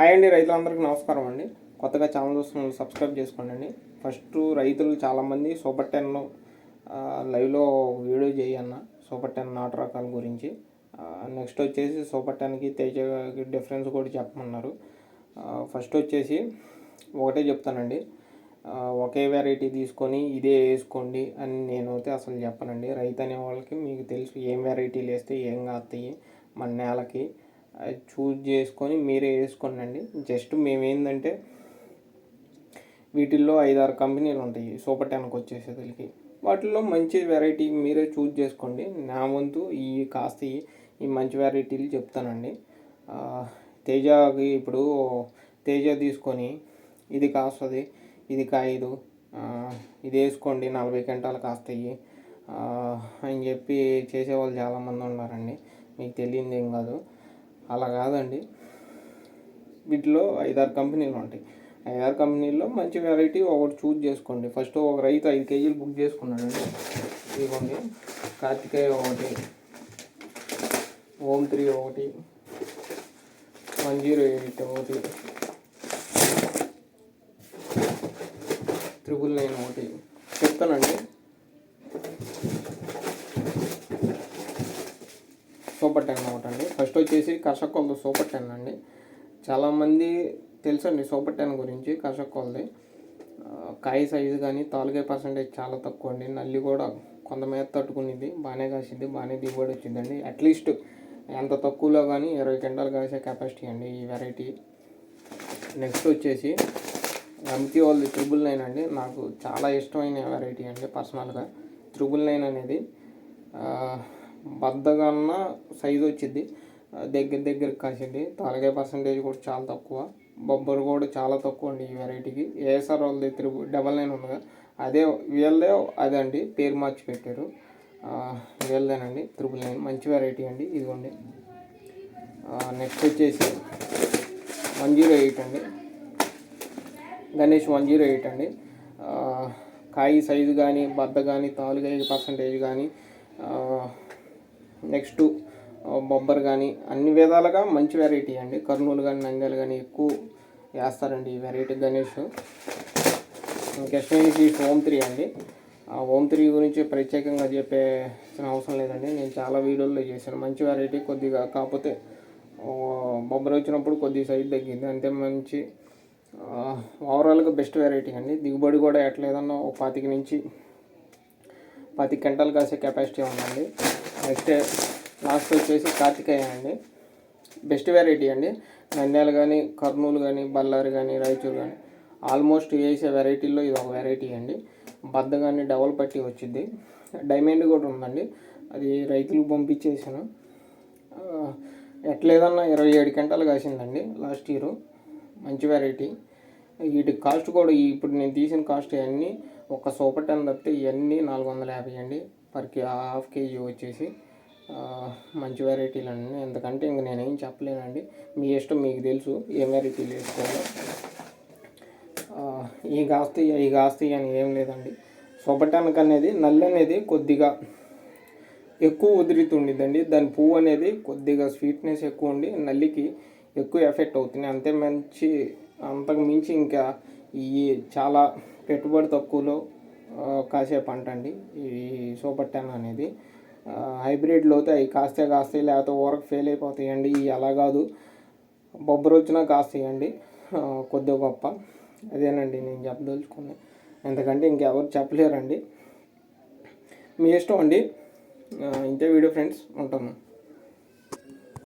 Hi అండి రైతులందరికీ నమస్కారం అండి. కొత్తగా ఛానల్ చూస్తున్న సబ్స్క్రైబ్ చేసుకోండి. అండి ఫస్ట్ రైతులు చాలామంది సూపర్ టెన్ లైవ్లో వీడియో చేయన్న సూపర్ టెన్ నాటు రకాల గురించి. నెక్స్ట్ వచ్చేసి సూపర్ టెన్కి తేజకి డిఫరెన్స్ కూడా చెప్పమన్నారు. ఫస్ట్ వచ్చేసి ఒకటే చెప్తానండి. ఒకే వెరైటీ తీసుకొని ఇదే వేసుకోండి అని నేనైతే అసలు చెప్పనండి. రైతు అనే వాళ్ళకి మీకు తెలుసు ఏం వెరైటీలు వేస్తే ఏం కాస్తాయి మన నేలకి. చూజ్ చేసుకొని మీరే వేసుకోండి అండి జస్ట్ మేమేందంటే వీటిల్లో ఐదారు కంపెనీలు ఉంటాయి. సూపర్ టెన్కి వచ్చేసేసరికి. వాటిల్లో మంచి వెరైటీ మీరే చూజ్ చేసుకోండి. నా వంతు ఈ కాస్త ఈ- మంచి వెరైటీలు చెప్తానండి. తేజకి ఇప్పుడు తేజ తీసుకొని ఇది కాస్తుంది ఇది కాయదు ఇది వేసుకోండి నలభై గంటలు కాస్తాయి. అని చెప్పి చేసేవాళ్ళు చాలామంది ఉన్నారండి. మీకు తెలియంది ఏం కాదు. అలా కాదండి. వీటిలో ఐదారు కంపెనీలు ఉంటాయి. ఐదారు కంపెనీల్లో మంచి వెరైటీ ఒకటి చూజ్ చేసుకోండి. ఫస్ట్ ఒక రైతు ఐదు కేజీలు బుక్ చేసుకున్నాడండి. ఇదిగోండి. కార్తికేయ ఒకటి. ఓం త్రీ ఒకటి. వన్ జీరో ఎయిట్ ఒకటి. త్రిబుల్ నైన్ ఒకటి. చెప్తానండి. సూపర్ టెన్ ఒకటండి అండి. ఫస్ట్ వచ్చేసి కర్షకొలది సూపర్ టెన్ అండి. చాలామంది తెలుసండి సూపర్ టెన్ గురించి కర్షకొలది కాయ సైజు కానీ తాలుకాయ పర్సంటేజ్ చాలా తక్కువ అండి. నల్లి కూడా కొంత మీద తట్టుకునేది. బాగానే కాసింది బాగానే దిగుబడి వచ్చిందండి. అట్లీస్ట్ ఎంత తక్కువలో కానీ ఇరవై క్వింటాలు కాసే కెపాసిటీ అండి ఈ వెరైటీ నెక్స్ట్ వచ్చేసి ఎంటీ వాళ్ళది త్రిబుల్ నైన్ అండి. నాకు చాలా ఇష్టమైన వెరైటీ అండి పర్సనల్గా త్రిబుల్ నైన్ అనేది ఆ, బద్దగన్న సైజు వచ్చింది. దగ్గర దగ్గర కాసింది. తాలకాయ పర్సంటేజ్ కూడా చాలా తక్కువ. బొబ్బరు కూడా చాలా తక్కువ అండి ఈ వెరైటీకి ఏఎస్ఆర్ వాళ్ళది త్రిబుల్ డబల్ నైన్ ఉందిగా అదే వీళ్ళదే అదే అండి పేరు మార్చి పెట్టారు. వీళ్ళదేనండి త్రిబుల్ నైన్ మంచి వెరైటీ అండి ఇదిగోండి. నెక్స్ట్ వచ్చేసి వన్ జీరో ఎయిట్ అండి. గణేష్ వన్ జీరో ఎయిట్ అండి. ఆ, కాయ సైజు కానీ బద్ద కానీ తాలుగా పర్సంటేజ్ కానీ నెక్స్ట్ బొబ్బర్ కానీ అన్ని విధాలుగా మంచి వెరైటీ అండి. కర్నూలు కానీ నంద్యాలు కానీ ఎక్కువ వేస్తారండి ఈ వెరైటీ గణేష్. నెక్స్ట్ ఈ హోమ్ త్రీ అండి. ఆ హోమ్ త్రీ గురించి ప్రత్యేకంగా చెప్పేసిన అవసరం లేదండి. నేను చాలా వీడియోల్లో చేశాను. మంచి వెరైటీ కొద్దిగా కాకపోతే బొబ్బరి వచ్చినప్పుడు కొద్దిగా సైజ్ తగ్గింది అంతే మంచి ఓవరాల్గా బెస్ట్ వెరైటీ అండి. దిగుబడి కూడా ఎట్లేదన్నా ఒక పాతిక నుంచి పాతి గంటలు కాసే కెపాసిటీ ఉందండి. నెక్స్ట్ లాస్ట్ వచ్చేసి కార్తికేయ అండి. బెస్ట్ వెరైటీ అండి. నంద్యాల కానీ కర్నూలు కానీ బళ్ళారి కానీ రాయచూరు కానీ ఆల్మోస్ట్ వేసే వెరైటీల్లో ఇది ఒక వెరైటీ అండి. బద్ద కానీ డబల్ పట్టి వచ్చింది. డైమండ్ కూడా ఉందండి. అది రైతులకు పంపించేసాను. ఎట్లేదన్నా ఇరవై ఏడు గంటలు కాసిందండి లాస్ట్ ఇయర్. మంచి వెరైటీ. వీటి కాస్ట్ కూడా ఇప్పుడు నేను తీసిన కాస్ట్ అన్నీ ఒక సూపర్ టెన్ తప్పితే ఇవన్నీ నాలుగు వందల యాభై అండి. పర్ కే హాఫ్ కేజీ వచ్చేసి మంచి వెరైటీలు అండి ఎందుకంటే ఇంక నేనేం చెప్పలేనండి. మీ ఇష్టం మీకు తెలుసు ఏం వెరైటీలు వేసుకోవాలో. ఈ కాస్తాయి ఈ కాస్తాయి అని ఏం లేదండి. సొబటానికి అనేది నల్ల అనేది కొద్దిగా ఎక్కువ ఉదిరితుండిద్దండి దాని పువ్వు అనేది కొద్దిగా స్వీట్నెస్ ఎక్కువ ఉండి నల్లికి ఎక్కువ ఎఫెక్ట్ అవుతుంది. అంతే మంచి అంతకు మించి ఇంకా ఈ చాలా పెట్టుబడి తక్కువలో కాసే పంట అండి ఈ సూపర్ టెన్ అనేది హైబ్రిడ్లు హైబ్రిడ్లో అయితే అవి కాస్తే కాస్తాయి లేకపోతే ఊరకు ఫెయిల్ అయిపోతాయండి. ఇవి అలా కాదు. బొబ్బరు వచ్చినా కాస్తాయండి. కొద్ది కొద్దిగా గొప్ప. అదేనండి నేను చెప్పదలుచుకున్నాను ఎందుకంటే ఇంకెవరు చెప్పలేరండి. మీ ఇష్టం అండి. ఇంతే వీడియో ఫ్రెండ్స్ ఉంటాను.